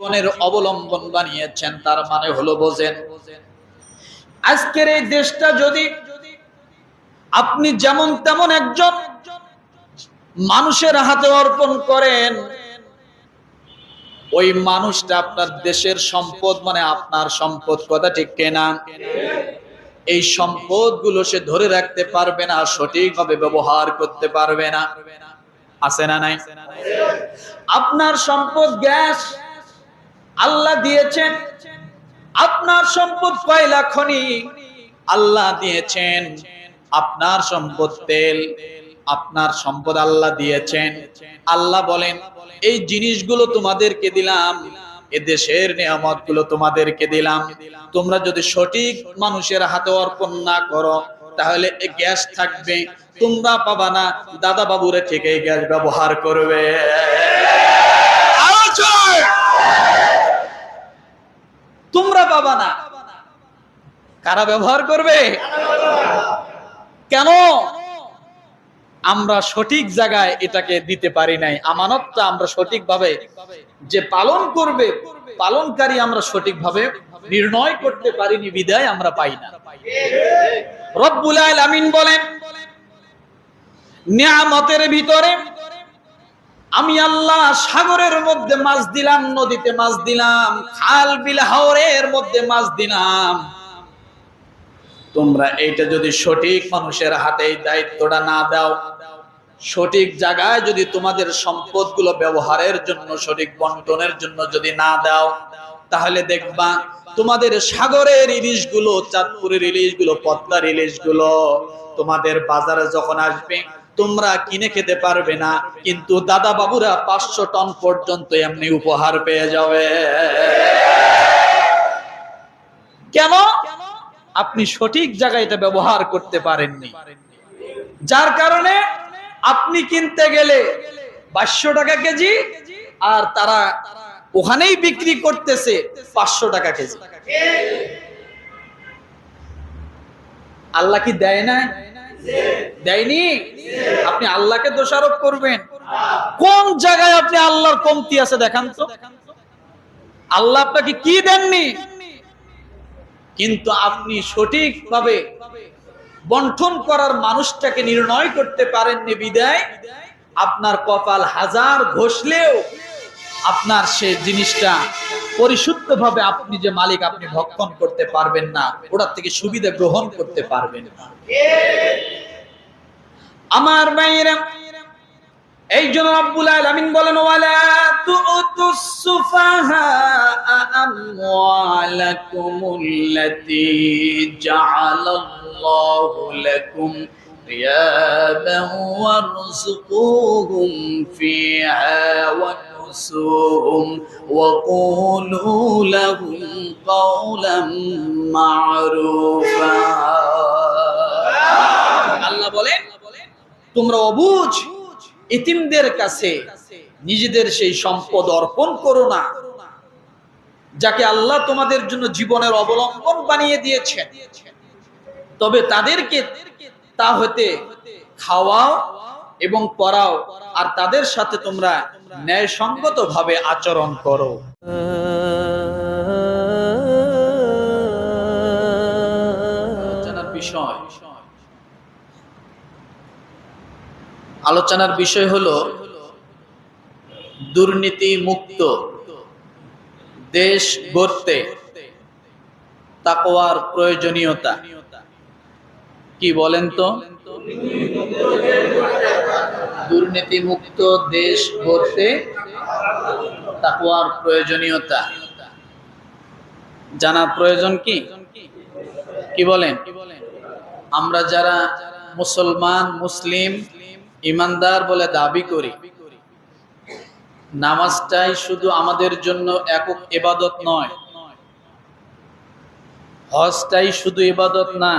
জীবনের অবলম্বন বানিয়েছেন, তার মানে হলো বোঝেন, আজকের এই দেশটা যদি আপনি যেমন তেমন একজন মানুষের হাতে অর্পণ করেন, ওই মানুষটা আপনার দেশের সম্পদ মানে আপনার সম্পদ, কথা ঠিক কেনা? এই সম্পদগুলো সে ধরে রাখতে পারবে না, সঠিকভাবে ব্যবহার করতে পারবে না। আছে না নাই? আপনার সম্পদ গ্যাস আল্লাহ দিয়েছেন। আপনার সম্পদ কয়লা খনি? আল্লাহ দিয়েছেন। আপনার সম্পদ তেল। আপনার সম্পদ আল্লাহ দিয়েছেন। আল্লাহ বলেন, এই জিনিসগুলো তোমাদেরকে দিলাম, এ দেশের নিয়ামতগুলো তোমাদেরকে দিলাম। তোমরা যদি সঠিক মানুষের হাতে অর্পণ না করো, তাহলে গ্যাস থাকবে। তোমরা পাবা না, দাদা বাবুরে এই গ্যাস ব্যবহার করবে। তোমরা পাবা না। কারা ব্যবহার করবে? কেন? আমরা সঠিক জায়গায় এটাকে দিতে পারি নাই। আমানতটা আমরা সঠিকভাবে যে পালন করবে, পালনকারী আমরা সঠিকভাবে নির্ণয় করতে পারিনি, বিদায় আমরা পাই না। রব্বুল আলামিন বলেন, নিয়ামতের ভিতরে আমি আল্লাহ সাগরের মধ্যে মাছ দিলাম, নদীতে মাছ দিলাম, খাল বিল হাওরের মধ্যে মাছ দিলাম। তোমরা এইটা যদি সঠিক মানুষের হাতে এই দায়িত্বটা না দাও, সঠিক জায়গায় যদি তোমাদের সম্পদগুলো ব্যবহারের জন্য, সঠিক বন্টনের জন্য যদি না দাও, তাহলে দেখবা তোমাদের সাগরের ইলিশগুলো চাঁদপুরের ইলিশগুলো পদ্মার ইলিশগুলো তোমাদের বাজারে যখন আসবে তোমরা কিনে খেতে পারবে না, কিন্তু দাদা বাবুরা পাঁচশো টন পর্যন্ত এমনি উপহার পেয়ে যাবে। কেন? আপনি সঠিক জায়গায় এটা ব্যবহার করতে পারেননি। যার কারণে আপনি কিনতে গেলে বাইশশো টাকা কেজি আর তারা ওখানেই বিক্রি করতেছে পাঁচশো টাকা কেজি। আল্লাহ কি দেয় না দেয়নি? আপনি আল্লাহকে দোষারোপ করবেন। কোন জায়গায় আপনি আল্লাহর কমতি আছে দেখান তো। আল্লাহ আপনাকে কি দেননি? কিন্তু আপনি সঠিকভাবে বন্টন করার মানুষটাকে নির্ণয় করতে পারেননি বিদায়। আপনার কপাল হাজার ঘষলেও আপনার সে জিনিসটা পরিশুদ্ধ ভাবে আপনি যে মালিক, আপনি ভক্ষণ করতে পারবেন না, ওটার থেকে সুবিধা গ্রহণ করতে পারবেন আমার বাইরে এই জন্য রব্বুল আলামিন বলেন, ওয়ালা তুতুস সুফাহা আমওয়ালাকুমুল্লাতি জাআলাল্লাহু লাকুম রিয়াদান ওয়ারযুকুহুম ফিহা ওয়া واكسوهم وقولوا لهم قولا معروفا আল্লাহ বলেন তোমরা অবুঝ ইতিমদের কাছে নিজেদের সেই সম্পদ অর্পণ করো না যাকে আল্লাহ তোমাদের জন্য জীবনের অবলম্বন বানিয়ে দিয়েছেন তবে তাদেরকে তা হতে খাওয়াও এবং পড়াও আর তাদের সাথে তোমরা ন্যায়সঙ্গত ভাবে আচরণ করো। আলোচনার বিষয়। হলো দুর্নীতি মুক্ত দেশ গড়তে তাকওয়ার প্রয়োজনীয়তা। কি বলেন তো? দুর্নীতি মুক্ত দেশ গড়তে তাকওয়ার প্রয়োজনীয়তা। জানার প্রয়োজন কি? কি বলেন? আমরা যারা মুসলমান, মুসলিম, ইমানদার বলে দাবি করি, নামাজটাই শুধু আমাদের জন্য একক এবাদত নয়, হজটাই শুধু ইবাদত না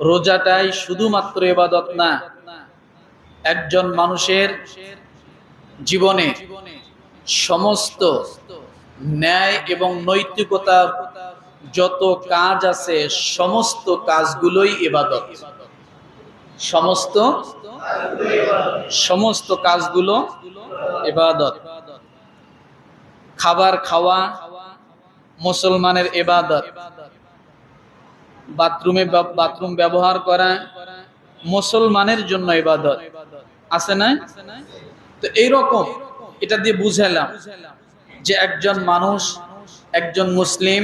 রোজাটাই শুধুমাত্র এবাদত না, একজন মানুষের জীবনে সমস্ত ন্যায় এবং নৈতিকতার যত কাজ আছে, সমস্ত কাজগুলোই এবাদত সমস্ত সমস্ত কাজগুলো এবাদত খাবার খাওয়া মুসলমানের এবাদত বাথরুমে বাথরুম ব্যবহার করা মুসলমানের জন্য ইবাদত। আছে না তো এইরকম এটা দিয়ে বুঝালাম যে একজন মানুষ, একজন মুসলিম,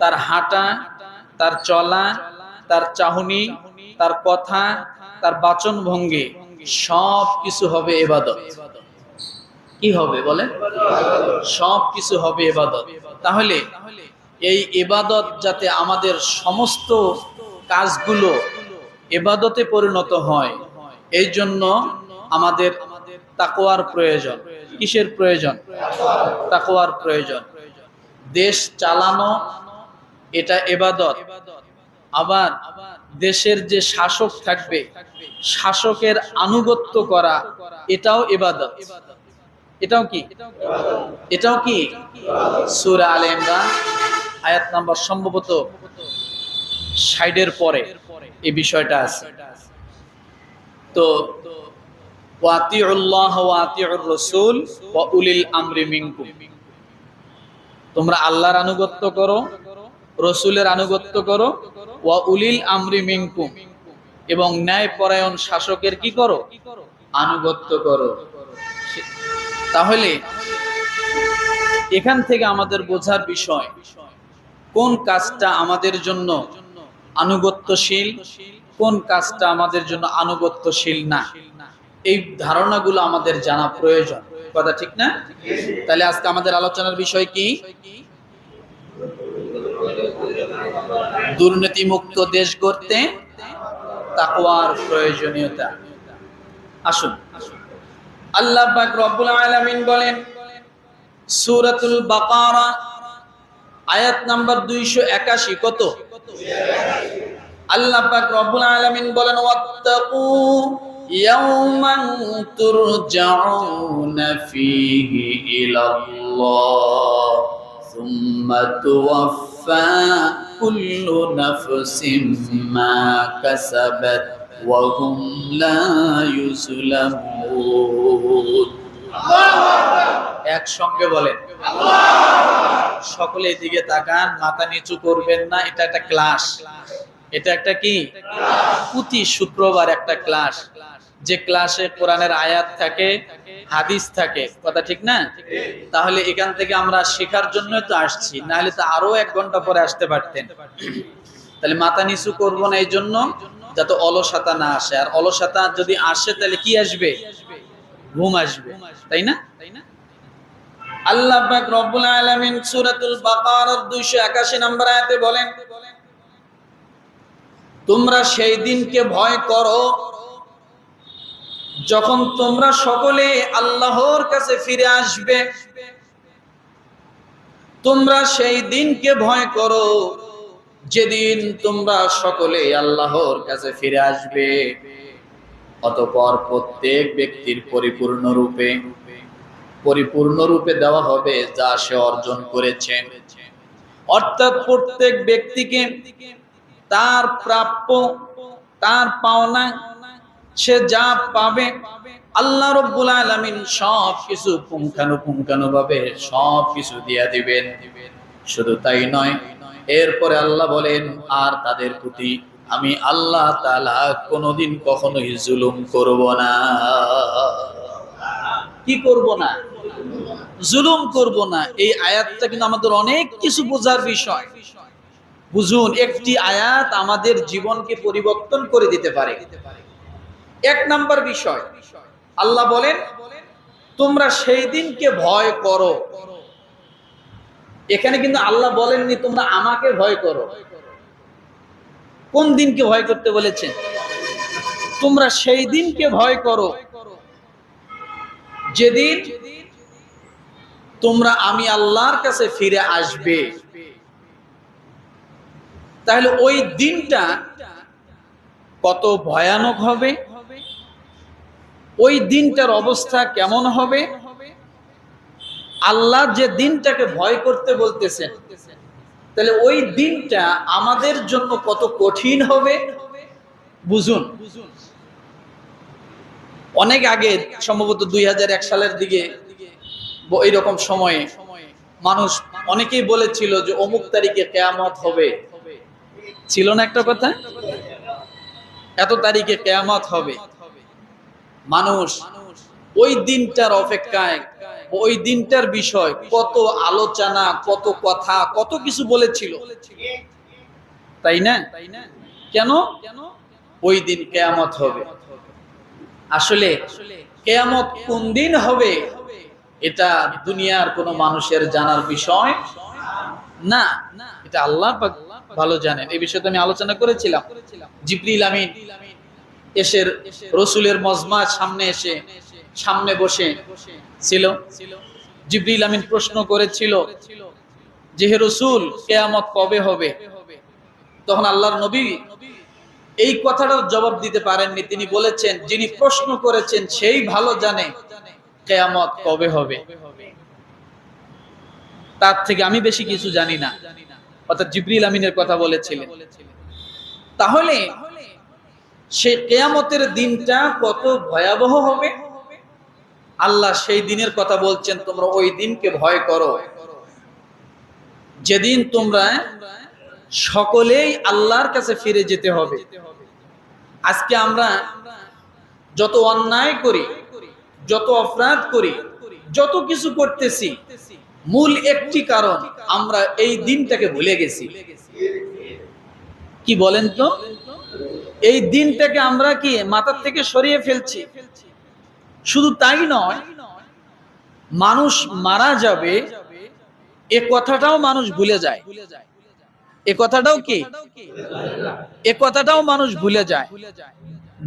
তার হাঁটা, তার চলা, তার চাহনি, তার কথা, তার বাচন ভঙ্গি সব কিছু হবে এবাদত কি হবে বলে সব কিছু হবে এবাদত তাহলে এই এবাদত যাতে আমাদের সমস্ত কাজগুলো এবাদতে পরিণত হয়, এই জন্য আমাদের তাকোয়ার প্রয়োজন। কিসের প্রয়োজন? তাকোয়ার প্রয়োজন। দেশ চালানো, এটা এবাদত আবার দেশের যে শাসক থাকবে, শাসকের আনুগত্য করা, এটাও এবাদত এটাও কি? এটাও কি? সুরা আলে ইমরান। আয়াত নাম্বার সম্ভবত সাইডের পরে এই বিষয়টা আছে। তো তোমরা আল্লাহর আনুগত্য করো, রসুলের আনুগত্য করো উলিল আমরি এবং শাসকের কি করো? আনুগত্য করো। তাহলে এখান থেকে আমাদের বোঝার বিষয় কোন কাজটা আমাদের জন্য আনুগত্যশীল, কোন কাজটা আমাদের জন্য আনুগত্যশীল না? এই ধারণাগুলো আমাদের জানা প্রয়োজন। কথা ঠিক না? তাহলে আজকে আমাদের আলোচনার বিষয় কি? দুর্নীতি মুক্ত দেশ গড়তে তাকওয়ার প্রয়োজনীয়তা। আসুন। আল্লাহ পাক রব্বুল আলামিন বলেন, সূরাতুল বাকারা আয়াত নাম্বার 281 কত? আল্লাহ পাক রব্বুল আলামিন বলেন ওয়াত্তাকু ইয়াওমান তুরজাউনা ফীহি ইলাল্লাহ সুম্মা তুওয়াফা কুল্লু মা কাসাবাত ওয়া হুম লা ইউজলামুন একসঙ্গে বলেন। সকলে এদিকে তাকান, মাথা নিচু করবেন না, এটা একটা ক্লাস। এটা একটা কি? প্রতি শুক্রবার একটা ক্লাস। যে ক্লাসে কোরআনের আয়াত থাকে, হাদিস থাকে, কথা ঠিক না? তাহলে এখান থেকে আমরা শেখার জন্য তো আসছি, নাহলে তো আরও এক ঘণ্টা পরে আসতে পারতেন। তাহলে মাথা নিচু করব না এই জন্য যাতে অলসতা না আসে। আর অলসতা যদি আসে, তাহলে কি আসবে? ঘুম আসবে। তাই না তাই না? আল্লাহ পাক রব্বুল আলামিন সূরাতুল বাকারার 281 নম্বর আয়াতে বলেন, তোমরা সেই দিনকে ভয় করো যখন তোমরা সকলে আল্লাহর কাছে ফিরে আসবে। তোমরা সেই দিনকে ভয় করো যেদিন তোমরা সকলে আল্লাহর কাছে ফিরে আসবে। অতপর প্রত্যেক ব্যক্তির পরিপূর্ণ রূপে পরিপূর্ণ রূপে দেওয়া হবে যা সে অর্জন করেছে। অর্থাৎ প্রত্যেক ব্যক্তিকে তার প্রাপ্য, তার পাওনা, সে যা পাবে, আল্লাহ রব্বুল আলামিন সব কিছু পুঙ্খানুপুঙ্খানু ভাবে সব কিছু দিয়া দিবেন। শুধু তাই নয়, এরপরে আল্লাহ বলেন, আর তাদের প্রতি আমি আল্লাহ তাআলা কোনোদিন কখনোই জুলুম করব না। কি করব না? জুলুম করব না। এই আয়াতটা কিন্তু আমাদের অনেক কিছু বোঝার বিষয়। বুঝুন, একটি আয়াত আমাদের জীবনকে পরিবর্তন করে দিতে পারে। এক নাম্বার বিষয়, আল্লাহ বলেন, তোমরা সেই দিনকে ভয় করো। এখানে কিন্তু আল্লাহ বলেননি, তোমরা আমাকে ভয় করো। কোন দিনকে ভয় করতে বলেছেন? তোমরা সেই দিনকে ভয় করো। যেদিন তোমরা আমি আল্লাহর কাছে ফিরে আসবে। তাহলে ওই দিনটা কত ভয়ানক হবে? ওই দিনটার অবস্থা কেমন হবে? আল্লাহ যে দিনটাকে ভয় করতে বলতেছেন, তাহলে ওই দিনটা আমাদের জন্য কত কঠিন হবে? বুঝুন। অনেক আগে, সম্ভবত দুই হাজার এক সালের দিকে এইরকম সময়ে মানুষ অনেকেই বলেছিল যে অমুক তারিখে কেয়ামত হবে। ছিল না একটা কথা? এত তারিখে কেয়ামত হবে। মানুষ ওই দিনটার অপেক্ষায়, ওই দিনটার বিষয় কত আলোচনা, কত কথা, কত কিছু বলেছিল। তাই না? কেন? ওই দিন কেয়ামত হবে। আসলে কেয়ামত কোন দিন হবে, এটা দুনিয়ার কোন মানুষের জানার বিষয় না। এটা আল্লাহ ভালো জানেন। এই বিষয়ে আমি আলোচনা করেছিলাম। জিবরিল আমিন এসে রসুলের মজমা সামনে এসে সামনে বসে ছিল। জিবরিল আমিন প্রশ্ন করেছিল যে, হে রসুল, কেয়ামত কবে হবে? তখন আল্লাহর নবী এই কথাটার জবাব দিতে পারেননি। তিনি বলেছেন, যিনি প্রশ্ন করেছেন, সেই ভালো জানে কেয়ামত কবে হবে। তার থেকে আমি বেশি কিছু জানি না। অর্থাৎ জিবরিল আমিনের কথা বলেছিলেন। তাহলে সেই কেয়ামতের দিনটা কত ভয়াবহ হবে? আল্লাহ সেই দিনের কথা বলছেন, তোমরা ওই দিনকে ভয় করো। যেদিন তোমরা সকলেই আল্লাহর কাছে ফিরে যেতে হবে। আজকে আমরা যত অন্যায় করি, যত অপরাধ করি, যত কিছু করতেছি, মূল একটি কারণ আমরা এই দিনটাকে ভুলে গেছি। কি বলেন তো? এই দিনটাকে আমরা কি মাথার থেকে সরিয়ে ফেলছি? শুধু তাই নয়, মানুষ মারা যাবে, এ কথাটাও মানুষ ভুলে যায়। এ কথাটাও কি? এ কথাটাও মানুষ ভুলে যায়।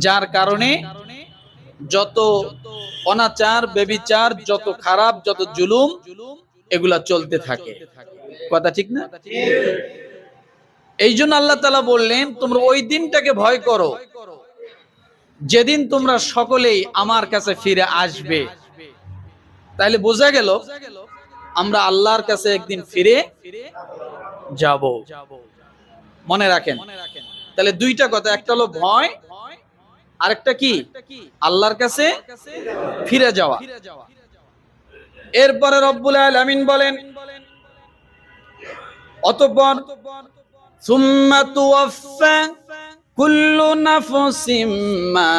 যার কারণে যত অনাচার বেবিচার যত খারাপ যত জুলুম এগুলা চলতে থাকে। কথা ঠিক না? এই জন্য আল্লাহ তালা বললেন তোমরা ওই দিনটাকে ভয় করো। যেদিন তোমরা সকলেই আমার কাছে ফিরে আসবে। তাহলে বোঝা গেল আমরা আল্লাহর কাছে একদিন ফিরে যাব। মনে রাখেন। তাহলে দুইটা কথা, একটা হলো ভয়, আরেকটা কি? আল্লাহর কাছে ফিরে যাওয়া। এরপরে রব্বুল আলামিন বলেন, অতঃপর, সুম্মা তুওয়াফা কুল্লু নাফসিম মা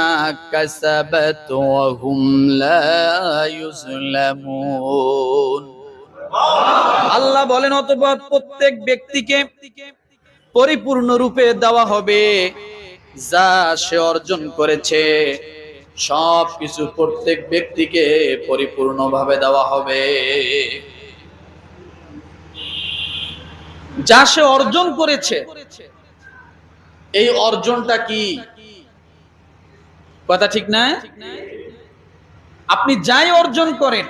কাসাবাত ওয়া হুম লা ইউজলামুন আল্লাহ বলেন, অতঃপর প্রত্যেক ব্যক্তিকে পরিপূর্ণ রূপে দেওয়া হবে। যা সে অর্জন করেছে সব কিছু প্রত্যেক ব্যক্তিকে পরিপূর্ণভাবে দেওয়া হবে। যা সে অর্জন করেছে, এই অর্জনটা কি? কথা ঠিক না? আপনি যাই অর্জন করেন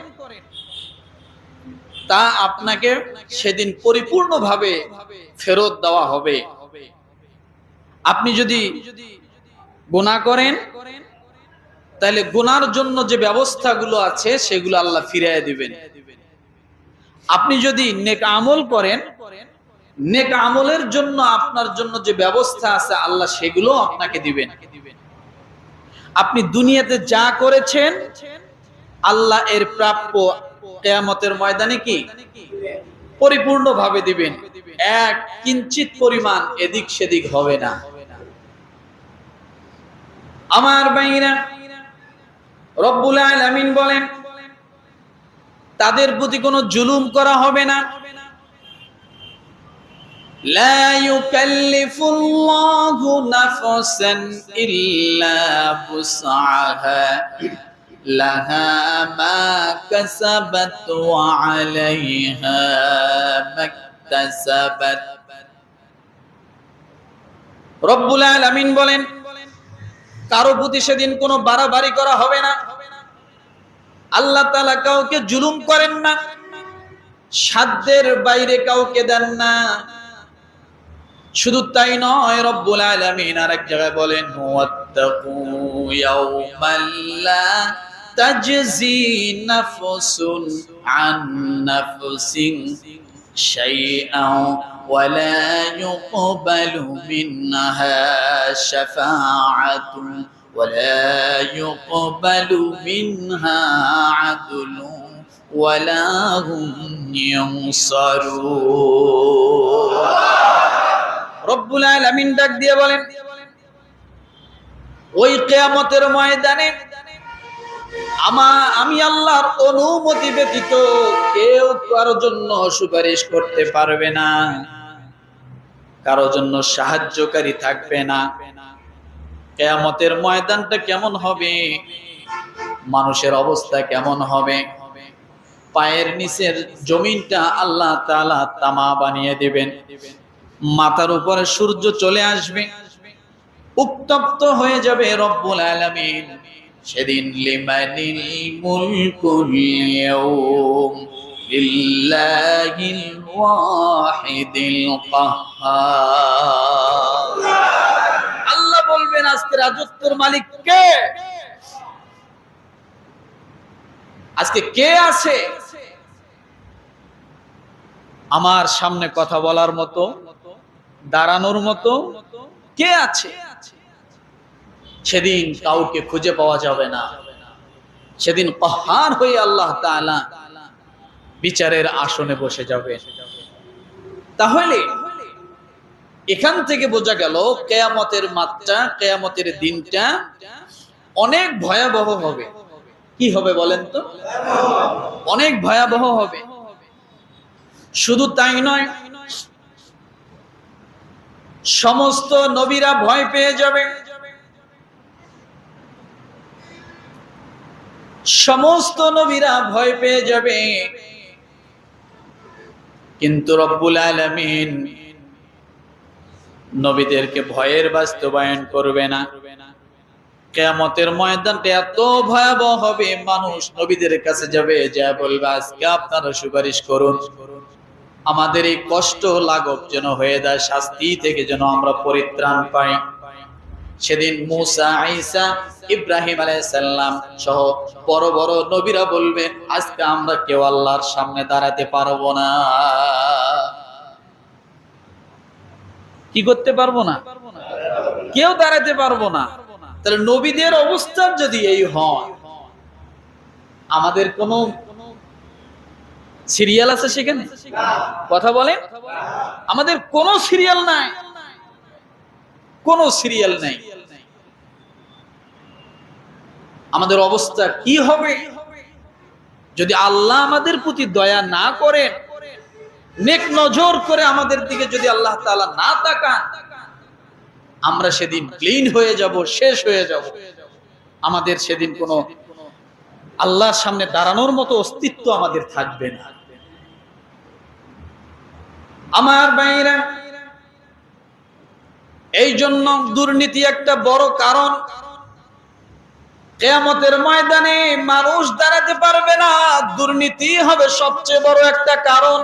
তা আপনাকে সেদিন পরিপূর্ণভাবে ফেরত দেওয়া হবে। আপনি যদি গুণা করেন, তাহলে গুনার জন্য যে ব্যবস্থাগুলো আছে, সেগুলো আল্লাহ ফিরিয়ে দিবেন। আপনি যদি নেক আমল করেন, নেক আমলের জন্য আপনার জন্য যে ব্যবস্থা আছে, আল্লাহ সেগুলো আপনাকে দিবেন। আপনি দুনিয়াতে যা করেছেন, আল্লাহ এর প্রাপ্য কেয়ামতের ময়দানে কি? পরিপূর্ণ ভাবে দিবেন। এক কিঞ্চিত পরিমাণ এদিক সেদিক হবে না। আমার বাইরা রব্বুল আলামিন বলেন, তাদের প্রতি কোনো জুলুম করা হবে না। লা لها ما كسبت وعليها ما اكتسبت রব্বুল আলামিন বলেন কারো প্রতি সেদিন কোনো বাড়াবাড়ি করা হবে না আল্লাহ তাআলা কাউকে জুলুম করেন না সাধ্যের বাইরে কাউকে দেন না শুধু তাই নয় রব্বুল আলামিন আরেক জায়গায় বলেন ওয়াত্তাকু ইয়াউমাল্লা তাজজি নাফসুন আন নাফসিন শাইআন ولا يقبل منها شفاعة ولا يقبل منها عدل ولا هم ينصرون রব্বুল আলামিন ডাক দিয়ে বলেন ওই কিয়ামতের ময়দানে আমা, আমি আল্লাহর অনুমতি ব্যতীত কেউ কারোর জন্য সুপারিশ করতে পারবে না। কারোর জন্য সাহায্যকারী থাকবে না। কেয়ামতের ময়দানটা কেমন হবে? মানুষের অবস্থা কেমন হবে? পায়ের নিচের জমিনটা আল্লাহ তামা বানিয়ে দিবেন। মাথার উপরে সূর্য চলে আসবে। উত্তপ্ত হয়ে যাবে রব্বুল আলামিন। সেদিন লিমানিল মুলকুল ইয়াউম লিল্লাহিল ওয়াহিদিল কাহ্হার আল্লাহ বলবেন, আজকে রাজত্বের মালিক কে? আজকে কে আছে? আমার সামনে কথা বলার মতো, দাঁড়ানোর মতো কে আছে? সেদিন কাউকে খুঁজে পাওয়া যাবে না। সেদিন পাহাড় হয়ে আল্লাহ তাআলা বিচারের আসনে বসে যাবে। তাহলে এখান থেকে বোঝা গেল, কেয়ামতের মাত্রা কেয়ামতের দিনটা অনেক ভয়াবহ হবে। কি হবে বলেন তো? অনেক ভয়াবহ হবে। শুধু তাই নয়, সমস্ত নবীরা ভয় পেয়ে যাবে। সমস্ত নবীরা ভয় পেয়ে যাবে। কিন্তু রব্বুল আলামিন নবীদেরকে ভয়ের বাস্তবায়ন করবে না। কেয়ামতের ময়দানটা এত ভয়াবহ হবে, মানুষ নবীদের কাছে যাবে, যা বলবে, আজকে আপনারা সুপারিশ করুন। আমাদের এই কষ্ট লাঘব যেন হয়ে যায়, শাস্তি থেকে যেন আমরা পরিত্রাণ পাই। সেদিন মুসা, ঈসা, ইব্রাহিম আলাইসাল্লাম সহ বড় বড় নবীরা বলবেন আজকে আমরা কেউ আল্লাহর সামনে দাঁড়াতে পারব না। কি করতে পারব না? কেউ দাঁড়াতে পারব না। তাহলে নবীদের অবস্থান যদি এই হয়, আমাদের কোন সিরিয়াল আছে সেখানে? কথা বলেন? আমাদের কোন সিরিয়াল নাই। কোন সিরিয়াল নাই। আমাদের অবস্থা কি হবে? যদি আল্লাহ আমাদের প্রতি দয়া না করেন, নেক নজর করে আমাদের দিকে যদি আল্লাহ তাআলা না তাকান, আমরা সেদিন ক্লিন হয়ে যাব, শেষ হয়ে যাব। আমাদের সেদিন কোনো আল্লাহর সামনে দাঁড়ানোর মতো অস্তিত্ব আমাদের থাকবে না। আমার বাইরা এই জন্য দুর্নীতি একটা বড় কারণ। কেয়ামতের ময়দানে মানুষ দাঁড়াতে পারবে না। দুর্নীতি হবে সবচেয়ে বড় একটা কারণ।